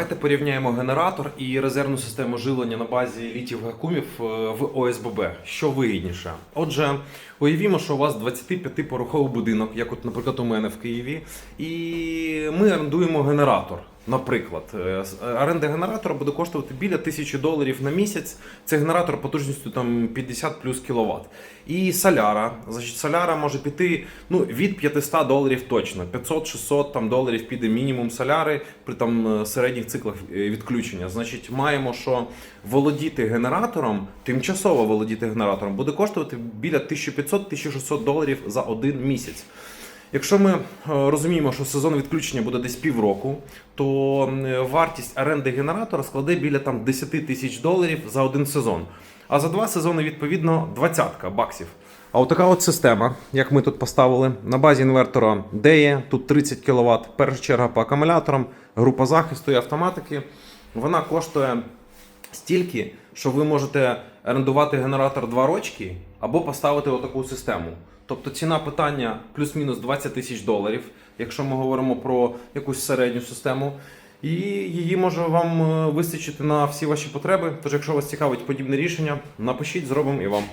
Давайте порівняємо генератор і резервну систему живлення на базі літів гакумів е, в ОСББ. Що вигідніше? Отже, уявімо, що у вас 25-пороховий будинок, як от, наприклад, у мене в Києві, і ми орендуємо генератор. Наприклад, Е, оренда генератора буде коштувати біля 1000 доларів на місяць. Це генератор потужністю там 50 плюс кіловат. І соляра. Значить, соляра може піти ну, від 500 доларів точно. 500-600 там, доларів піде мінімум соляри при там е, середніх циклах е, відключення. Значить, маємо, що володіти генератором, тимчасово володіти генератором, буде коштувати біля 1500-1600 доларів за один місяць. Якщо ми е, розуміємо, що сезон відключення буде десь півроку, то вартість оренди генератора складе біля там 10 тисяч доларів за один сезон. А за два сезони, відповідно, 20 баксів. А от така от система, як ми тут поставили, на базі інвертора DE, тут 30 кВт, перша черга по акумуляторам, група захисту і автоматики. Вона коштує стільки, що ви можете орендувати генератор 2 рочки або поставити отаку систему. Тобто ціна питання плюс-мінус 20 тисяч доларів, якщо ми говоримо про якусь середню систему. І її може вам е, вистачити на всі ваші потреби. Тож, якщо вас цікавить подібне рішення, напишіть, зробимо і вам.